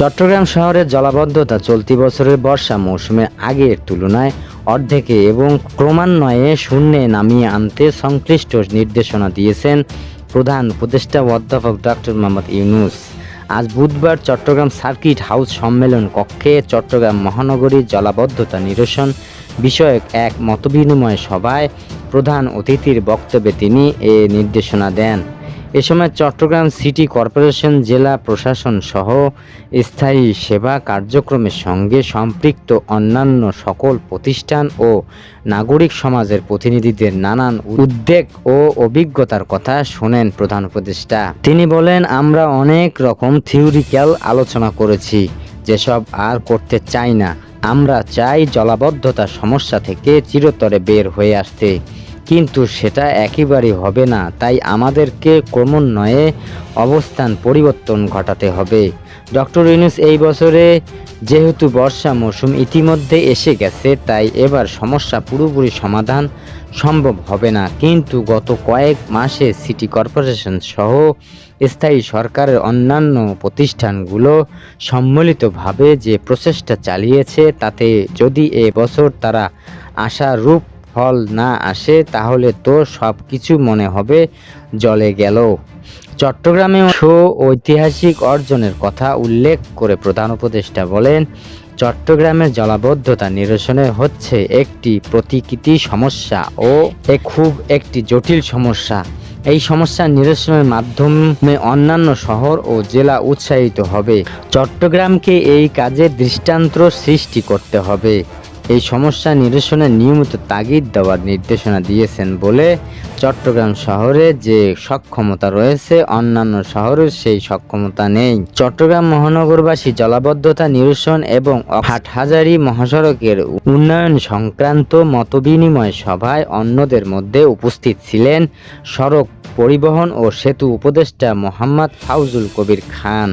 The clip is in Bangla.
চট্টগ্রাম শহরের জলাবদ্ধতা চলতি বছরের বর্ষা মৌসুমে আগের তুলনায় অর্ধেকে এবং ক্রমান্বয়ে শূন্যে নামিয়ে আনতে সংশ্লিষ্ট নির্দেশনা দিয়েছেন প্রধান উপদেষ্টা অধ্যাপক ডক্টর মোহাম্মদ ইউনুস। আজ বুধবার চট্টগ্রাম সার্কিট হাউস সম্মেলন কক্ষে চট্টগ্রাম মহানগরীর জলাবদ্ধতা নিরসন বিষয়ক এক মতবিনিময় সভায় প্রধান অতিথির বক্তব্যে তিনি এ নির্দেশনা দেন। এ সময় চট্টগ্রাম সিটি কর্পোরেশন, জেলা প্রশাসন সহ স্থায়ী সেবা কার্যক্রমের সঙ্গে সম্পৃক্ত অন্যান্য সকল প্রতিষ্ঠান ও নাগরিক সমাজের প্রতিনিধিদের নানান উদ্বেগ ও অভিজ্ঞতার কথা শোনেন প্রধান উপদেষ্টা। তিনি বলেন, আমরা অনেক রকম থিওরিক্যাল আলোচনা করেছি, যেসব আর করতে চাই না। আমরা চাই জলাবদ্ধতা সমস্যা থেকে চিরতরে বের হয়ে আসতে। কিন্তু সেটা একেবারেই হবে না। তাই আমাদেরকে ক্রমান্বয়ে অবস্থান পরিবর্তন ঘটাতে হবে। ডক্টর ইউনুস এই বছরে যেহেতু বর্ষা মৌসুম ইতিমধ্যে এসে গেছে, তাই এবার সমস্যা পুরোপুরি সমাধান সম্ভব হবে না। কিন্তু গত কয়েক মাসে সিটি কর্পোরেশন সহ স্থায়ী সরকারের অন্যান্য প্রতিষ্ঠানগুলো সম্মিলিতভাবে যে প্রচেষ্টা চালিয়েছে, তাতে যদি এ বছর তারা আশারূপ ফল না আসে, তাহলে তো সব কিছু মনে হবে জলে গেল। চট্টগ্রামে শো ঐতিহাসিক অর্জনের কথা উল্লেখ করে প্রধান উপদেষ্টা বলেন চট্টগ্রামের জলাবদ্ধতা নিরসনে হচ্ছে একটি প্রতিকৃতি সমস্যা ও এ খুব একটি জটিল সমস্যা। এই সমস্যা নিরসনের মাধ্যমে অন্যান্য শহর ও জেলা উৎসাহিত হবে। চট্টগ্রামকে এই কাজে দৃষ্টান্ত সৃষ্টি করতে হবে। এই সমস্যা নিরসনে নিয়মিত তাগিদ দেওয়ার নির্দেশনা দিয়েছেন বলে চট্টগ্রাম শহরে যে সক্ষমতা রয়েছে, অন্যান্য শহরের সেই সক্ষমতা নেই। চট্টগ্রাম মহানগরবাসী জলাবদ্ধতা নিরসন এবং হাটহাজারী মহাসড়কের উন্নয়ন সংক্রান্ত মতবিনিময় সভায় অন্যদের মধ্যে উপস্থিত ছিলেন সড়ক পরিবহন ও সেতু উপদেষ্টা মোহাম্মদ ফাউজুল কবির খান।